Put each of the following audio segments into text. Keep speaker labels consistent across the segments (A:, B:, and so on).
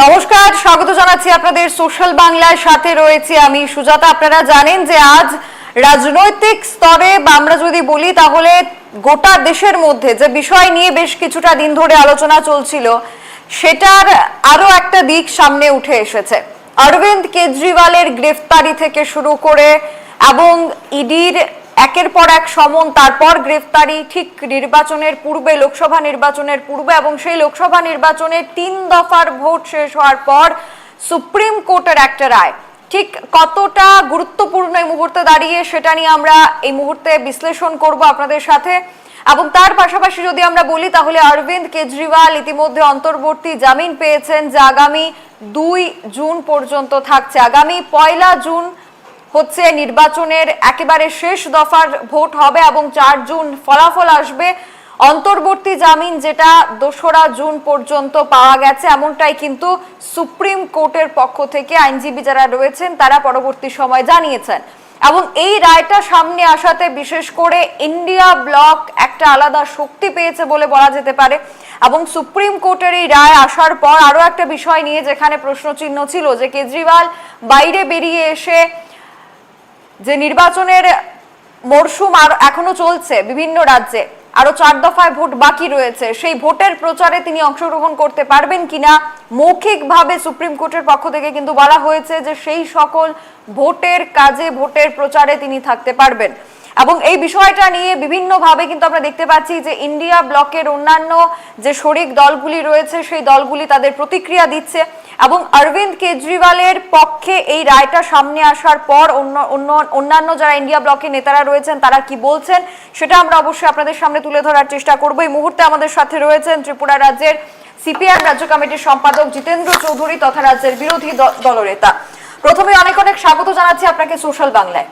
A: নমস্কার, স্বাগত জানাচ্ছি আপনাদের সোশ্যাল বাংলার সাথে রয়েছে আমি সুজাতা। আপনারা জানেন যে আজ রাজনৈতিক স্তরে আমরা যদি বলি তাহলে গোটা দেশের মধ্যে যে বিষয় নিয়ে বেশ কিছুটা দিন ধরে আলোচনা চলছিল, সেটার আরও একটা দিক সামনে উঠে এসেছে। অরবিন্দ কেজরিওয়ালের গ্রেফতারি থেকে শুরু করে এবং ইডির একের পর এক সমন, তারপর গ্রেফতারি, ঠিক নির্বাচনের পূর্বে, লোকসভা নির্বাচনের পূর্বে এবং সেই লোকসভা নির্বাচনের তিন দফার ভোট শেষ হওয়ার পর সুপ্রিম কোর্টের একটা রায়। ঠিক কতটা গুরুত্বপূর্ণ এই মুহূর্তে দাঁড়িয়ে সেটা নিয়ে আমরা এই মুহূর্তে বিশ্লেষণ করব আপনাদের সাথে। এবং তার পাশাপাশি যদি আমরা বলি, তাহলে অরবিন্দ কেজরিওয়াল ইতিমধ্যে অন্তর্বর্তী জামিন পেয়েছেন, যা আগামী দুই জুন পর্যন্ত থাকছে। আগামী পয়লা জুন হচ্ছে নির্বাচনের একেবারে শেষ দফার ভোট হবে এবং চার জুন ফলাফল আসবে। অন্তর্বর্তী জামিন যেটা দোসরা জুন পর্যন্ত পাওয়া গেছে, এমনটাই কিন্তু সুপ্রিম কোর্টের পক্ষ থেকে আইনজীবী যারা রয়েছেন তারা পরবর্তী সময় জানিয়েছেন। এবং এই রায়টা সামনে আসাতে বিশেষ করে ইন্ডিয়া ব্লক একটা আলাদা শক্তি পেয়েছে বলে বলা যেতে পারে। এবং সুপ্রিম কোর্টের এই রায় আসার পর আরও একটা বিষয় নিয়ে যেখানে প্রশ্নচিহ্ন ছিল যে কেজরিওয়াল বাইরে বেরিয়ে এসে যে নির্বাচনের মরশুম আর এখনও চলছে বিভিন্ন রাজ্যে, আরও চার দফায় ভোট বাকি রয়েছে, সেই ভোটের প্রচারে তিনি অংশগ্রহণ করতে পারবেন কিনা? মৌখিকভাবে সুপ্রিম কোর্টের পক্ষ থেকে কিন্তু বলা হয়েছে যে সেই সকল ভোটের কাজে, ভোটের প্রচারে তিনি থাকতে পারবেন। এবং এই বিষয়টা নিয়ে বিভিন্নভাবে কিন্তু আমরা দেখতে পাচ্ছি যে ইন্ডিয়া ব্লকের অন্যান্য যে শরিক দলগুলি রয়েছে, সেই দলগুলি তাদের প্রতিক্রিয়া দিচ্ছে। এবং অরবিন্দ কেজরিওয়ালের পক্ষে এই রায়টা সামনে আসার পর অন্য অন্য, অন্যান্য যারা ইন্ডিয়া ব্লকের নেতারা রয়েছেন, তারা কি বলছেন, সেটা আমরা অবশ্যই আপনাদের সামনে তুলে ধরার চেষ্টা করব। এই মুহূর্তে আমাদের সাথে রয়েছেন ত্রিপুরা রাজ্যের সিপিআইএম রাজ্য কমিটির সম্পাদক জিতেন্দ্র চৌধুরী তথা রাজ্যের বিরোধী দলনেতা। প্রথমে অনেক অনেক স্বাগত জানাচ্ছি আপনাকে সোশ্যাল বাংলায়।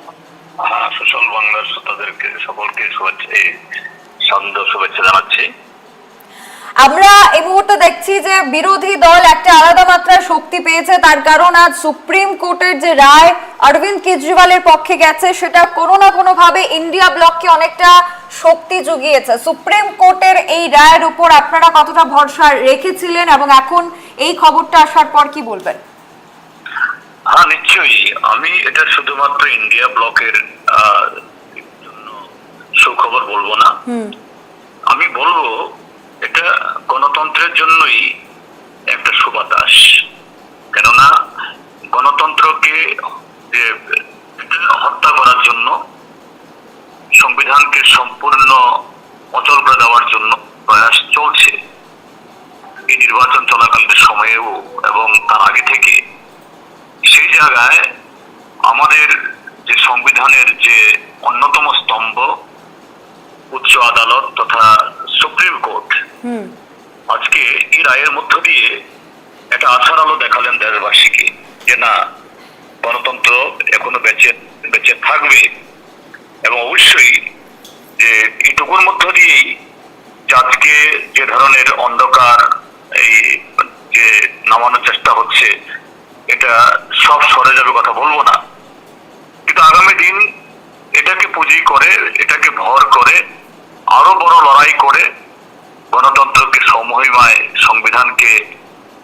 B: সুশল বাংলার শ্রোতাদেরকে, সকলকে শুভেচ্ছা শুভেচ্ছা জানাচ্ছি।
A: আমরা এই মুহূর্তে দেখছি যে বিরোধী দল একটা আলাদা মাত্রার শক্তি পেয়েছে। তার কারণ আজ সুপ্রিম কোর্টের যে রায় অরবিন্দ কেজরিওয়ালের পক্ষে গেছে সেটা কোনো না কোনো ভাবে ইন্ডিয়া ব্লককে অনেকটা শক্তি জুগিয়েছে। সুপ্রিম কোর্টের এই রায়ের উপর আপনারা কতটা ভরসা রেখেছিলেন এবং এখন এই খবরটা আসার পর কি বলবেন?
B: হ্যাঁ নিশ্চয়ই। আমি এটা শুধুমাত্র ইন্ডিয়া ব্লকের জন্য সুখবর বলব না। আমি বলব এটা গণতন্ত্রের জন্যই একটা সুবাতাস কেননা গণতন্ত্রকে হত্যা করার জন্য, সংবিধানকে সম্পূর্ণ অচল করে দেওয়ার জন্য প্রয়াস চলছে। এই নির্বাচন চলাকালীন সময়েও এবং তার আগে থেকে সেই জায়গায় আমাদের যে সংবিধানের যে অন্যতম স্তম্ভ, উচ্চ আদালত তথা সুপ্রিম কোর্ট আজকে এই রায়ের মধ্য দিয়ে একটা আশার আলো দেখালেন দেশবাসীকে যে না, গণতন্ত্র এখনও বেঁচে বেঁচে থাকবে এবং অবশ্যই যে এইটুকুর মধ্য দিয়েই আজকে যে ধরনের অন্ধকার এই যে নামানোর চেষ্টা হচ্ছে, এটা সব সরে যাবে কথা বলব না। কিন্তু আগামী দিন এটাকে পুঁজি করে, এটাকে ভর করে, আরও বড় লড়াই করে গণতন্ত্রকে সমহিমায় সংবিধানকে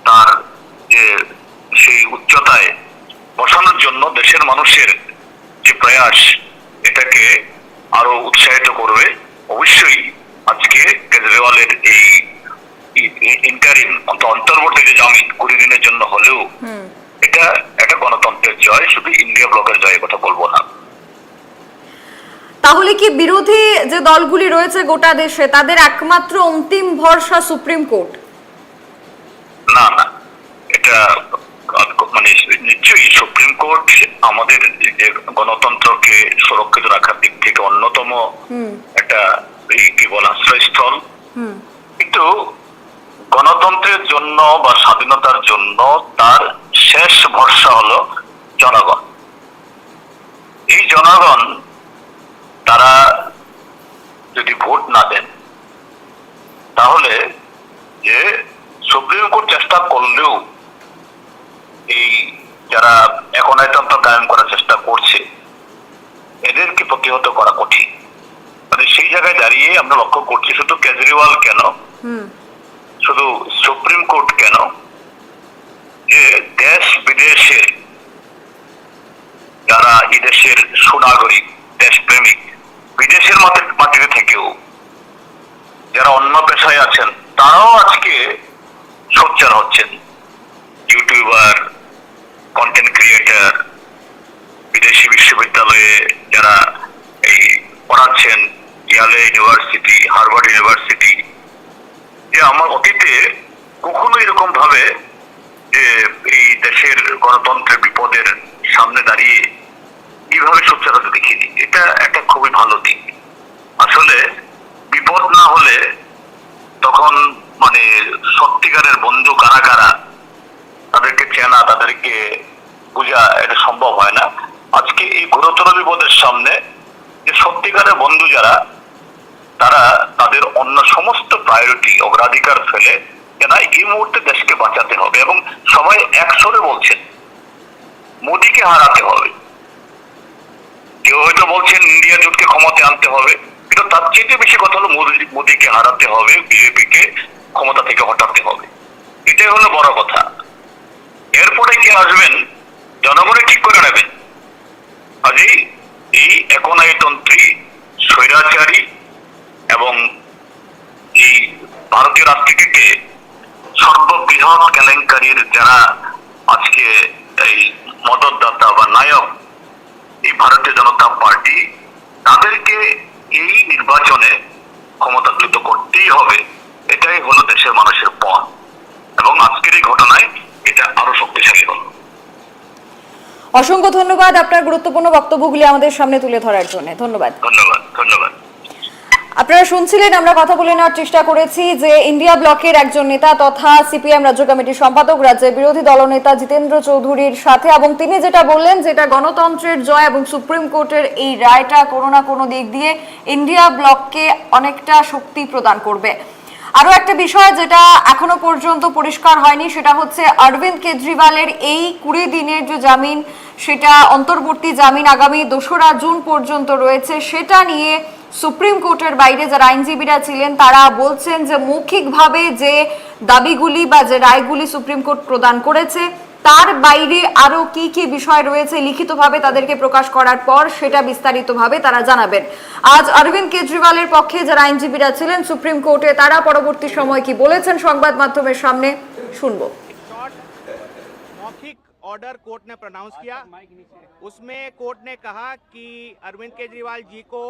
B: তার যে সেই উচ্চতায় বসানোর জন্য দেশের মানুষের যে প্রয়াস এটাকে আরও উৎসাহিত করবে অবশ্যই আজকে কেজরিওয়ালের এই ইন্টারিম অন্তর্বর্তী যে জামিন কুড়ি দিনের জন্য হলেও এটা একটা গণতন্ত্রের জয় শুধু ইন্ডিয়া ব্লকের জয় কথা বলব না।
A: কি বিরোধী যে দলগুলি রয়েছে গোটা দেশে তাদের একমাত্র অন্তিম ভরসা সুপ্রিম কোর্ট?
B: না না। এটা মানে নিশ্চয়ই সুপ্রিম কোর্ট আমাদের যে গণতন্ত্রকে সুরক্ষিত রাখার দিক থেকে অন্যতম একটা কি বল আশ্রয়স্থল। কিন্তু গণতন্ত্রের জন্য বা স্বাধীনতার জন্য তার শেষ ভরসা হলো জনগণ। এই জনগণ তারা যদি ভোট না দেন তাহলে যে সুপ্রিম কোর্ট চেষ্টা করলেও এই যারা একনায়তন্ত্র কায়েম করার চেষ্টা করছে এদেরকে প্রতিহত করা কঠিন। মানে সেই জায়গায় দাঁড়িয়ে আমরা লক্ষ্য করছি শুধু কেজরিওয়াল কেন? শুধু সুপ্রিম কোর্ট কেন? যে দেশ বিদেশের যারা এই দেশের সুনাগরিক দেশপ্রেমিক বিদেশের মাটি- মাটিতে থেকেও যারা পেশায় আছেন তারাও আজকে সোচ্চার হচ্ছেন। ইউটিউবার কন্টেন্ট ক্রিয়েটার বিদেশি বিশ্ববিদ্যালয়ে যারা এই পড়াচ্ছেন, ইয়ালে ইউনিভার্সিটি, হার্ভার্ড ইউনিভার্সিটি, যে আমার অতীতে কখনো এরকম ভাবে যে এই দেশের গণতন্ত্রের বিপদের সামনে দাঁড়িয়ে এইভাবে সোচ্চার হতে দেখিনি। এটা একটা খুবই ভালো দিক। আসলে বিপদ না হলে তখন মানে সত্যিকারের বন্ধু কারা কারা তাদেরকে চেনা, তাদেরকে বোঝা এটা সম্ভব হয় না। আজকে এই গুরুতর বিপদের সামনে যে সত্যিকারের বন্ধু যারা, তারা তাদের অন্য সমস্ত প্রায়োরিটি অগ্রাধিকার ফেলে কেন এই মুহূর্তে দেশকে বাঁচাতে হবে এবং সবাই একসরে বলছেন, মোদীকে হারাতে হবে। কেউ হয়তো বলছেন, ইন্ডিয়া জোটকে ক্ষমতায় আনতে হবে। কিন্তু তার চেয়ে বেশি কথা হলো মোদি- মোদীকে হারাতে হবে, বিজেপিকে ক্ষমতা থেকে হটাতে হবে। এটাই হলো বড় কথা। এরপরে কে আসবেন জনগণে ঠিক করে নেবেন কাজেই এই একনায়তন্ত্রী, স্বৈরাচারী এবং এই ভারতীয় রাজনীতিতে সর্ববৃহৎ কেলেঙ্কারির যারা আজকে এই মদতদাতা বা নায়ক এই ভারতীয় জনতা পার্টি, তাদেরকে এই নির্বাচনে ক্ষমতাচ্যুত করতেই হবে এটাই হলো দেশের মানুষের পথ। এবং আজকের এই ঘটনায় এটা আরও শক্তিশালী হল।
A: অসংখ্য ধন্যবাদ আপনার গুরুত্বপূর্ণ বক্তব্যগুলি আমাদের সামনে তুলে ধরার জন্য। ধন্যবাদ।
B: ধন্যবাদ ধন্যবাদ।
A: আপনারা শুনছিলেন, আমরা কথা বলে নেওয়ার চেষ্টা করেছি যে ইন্ডিয়া ব্লকের একজন নেতা তথা সিপিএম রাজ্য কমিটির সম্পাদক, রাজ্যের বিরোধী দলনেতা জিতেন্দ্র চৌধুরীর সাথে এবং তিনি যেটা বললেন যেটা গণতন্ত্রের জয় এবং সুপ্রিম কোর্টের এই রায়টা কোনো না কোনো দিক দিয়ে ইন্ডিয়া ব্লককে অনেকটা শক্তি প্রদান করবে। আরও একটা বিষয় যেটা এখনও পর্যন্ত পরিষ্কার হয়নি, সেটা হচ্ছে অরবিন্দ কেজরিওয়ালের এই কুড়ি দিনের যে জামিন, সেটা অন্তর্বর্তী জামিন আগামী দোসরা জুন পর্যন্ত রয়েছে। সেটা নিয়ে সুপ্রিম কোর্টের বাইরে যারা আইনজীবীরা ছিলেন তারা বলছেন যে মৌখিকভাবে যে দাবিগুলি বা যে রায়গুলি সুপ্রিম কোর্ট প্রদান করেছে তার বাইরে আরো কি কি বিষয় রয়েছে লিখিতভাবে তাদেরকে প্রকাশ করার পর সেটা বিস্তারিতভাবে তারা জানাবেন আজ অরবিন্দ কেজরিওয়ালের পক্ষে যারা আইনজীবীরা ছিলেন সুপ্রিম কোর্টে তারা পরবর্তী সময় কি বলেছেন সংবাদ মাধ্যমের সামনে শুনবো
C: शॉर्ट मौखिक ऑर्डर कोर्ट ने प्रोनाउंस किया उसमें कोर्ट ने कहा कि अरविंद केजरीवाल जी को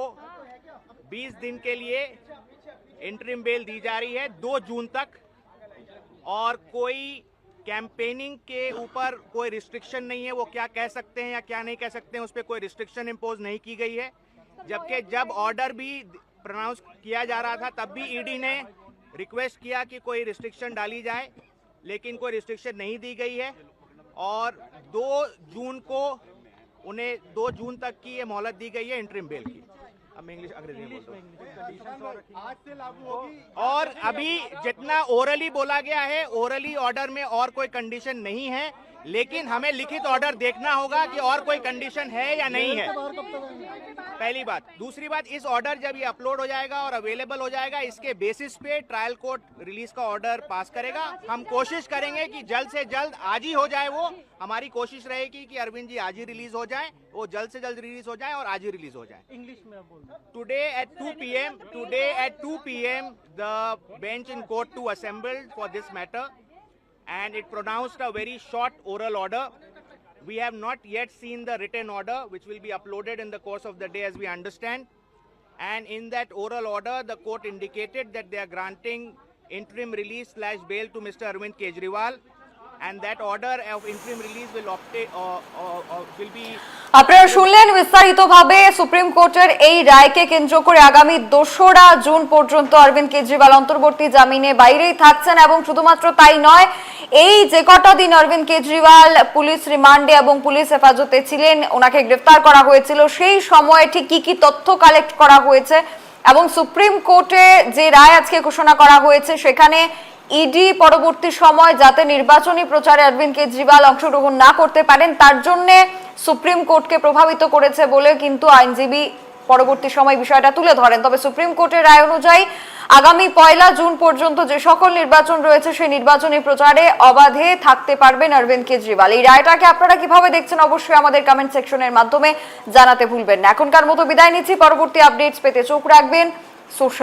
C: 20 दिन के लिए इंटरिम बेल दी जा रही है 2 जून तक। और कोई कैंपेनिंग के ऊपर कोई रिस्ट्रिक्शन नहीं है, वो क्या कह सकते हैं या क्या नहीं कह सकते हैं, उस पर कोई रिस्ट्रिक्शन इम्पोज नहीं की गई है। जबकि जब ऑर्डर भी प्रोनाउंस किया जा रहा था, तब भी ईडी ने रिक्वेस्ट किया कि कोई रिस्ट्रिक्शन डाली जाए, लेकिन कोई रिस्ट्रिक्शन नहीं दी गई है। और 2 जून को, उन्हें 2 जून तक की ये मोहलत दी गई है इंटरिम बेल की। अब मैं इंग्लिश अंग्रेज़ी हूँ।
D: आज से लागू होगी।
C: और अभी जितना ओरली बोला गया है ओरली ऑर्डर में और कोई कंडीशन नहीं है। लेकिन हमें लिखित ऑर्डर देखना होगा कि और कोई कंडीशन है या नहीं है। पहली बात। दूसरी बात इस ऑर्डर जब ये अपलोड हो जाएगा और अवेलेबल हो जाएगा इसके बेसिस पे ट्रायल कोर्ट रिलीज़ का ऑर्डर पास करेगा। हम कोशिश करेंगे कि जल्द से जल्द आज ही हो जाए वो। हमारी कोशिश रहेगी कि अरविंद जी आज ही रिलीज़ हो जाए वो जल्द से जल्द रिलीज़ हो जाए और आज ही रिलीज़ हो जाए।
D: इंग्लिश में आप बोल रहे
C: Today at 2 p.m. Today at 2 p.m. the bench in court to for this matter, and it pronounced a very short oral order. We have not yet seen the written order, which will be uploaded in the course of the day, as we understand. And in that oral order, the court indicated that they are granting interim release slash bail to Mr. Arvind Kejriwal, and that order of interim release will obtain uh, uh, uh, will be
A: আপনারা শুনলেন বিস্তারিতভাবে supreme কোর্টের এই রায়কে কেন্দ্র করে আগামী দোসরা জুন পর্যন্ত অরবিন্দ কেজরিওয়াল অন্তর্বর্তী জামিনে বাইরেই থাকছেন এবং শুধুমাত্র তাই নয় এই যে কটা দিন অরবিন্দ কেজরিওয়াল পুলিশ রিমান্ডে এবং পুলিশ হেফাজতে ছিলেন, ওনাকে গ্রেফতার করা হয়েছিল, সেই সময়ে ঠিক কি কি তথ্য কালেক্ট করা হয়েছে এবং সুপ্রিম কোর্টে যে রায় আজকে ঘোষণা করা হয়েছে, সেখানে ইডি পরবর্তী সময় যাতে নির্বাচনী প্রচারে অরবিন্দ কেজরিওয়াল অংশগ্রহণ না করতে পারেন, তার জন্য সুপ্রিম কোর্টকে প্রভাবিত করেছে বলে কিন্তু আইনজীবী পরবর্তী সময় বিষয়টা তুলে ধরেন। তবে সুপ্রিম কোর্টের রায় অনুযায়ী আগামী পয়লা জুন পর্যন্ত যে সকল নির্বাচন রয়েছে, সেই নির্বাচনী প্রচারে অবাধে থাকতে পারবেন অরবিন্দ কেজরিওয়াল। এই রায়টাকে আপনারা কীভাবে দেখছেন অবশ্যই আমাদের কমেন্ট সেকশনের মাধ্যমে জানাতে ভুলবেন না। এখনকার মতো বিদায় নিচ্ছি। পরবর্তী আপডেটস পেতে চোখ রাখবেন। সোশ্যাল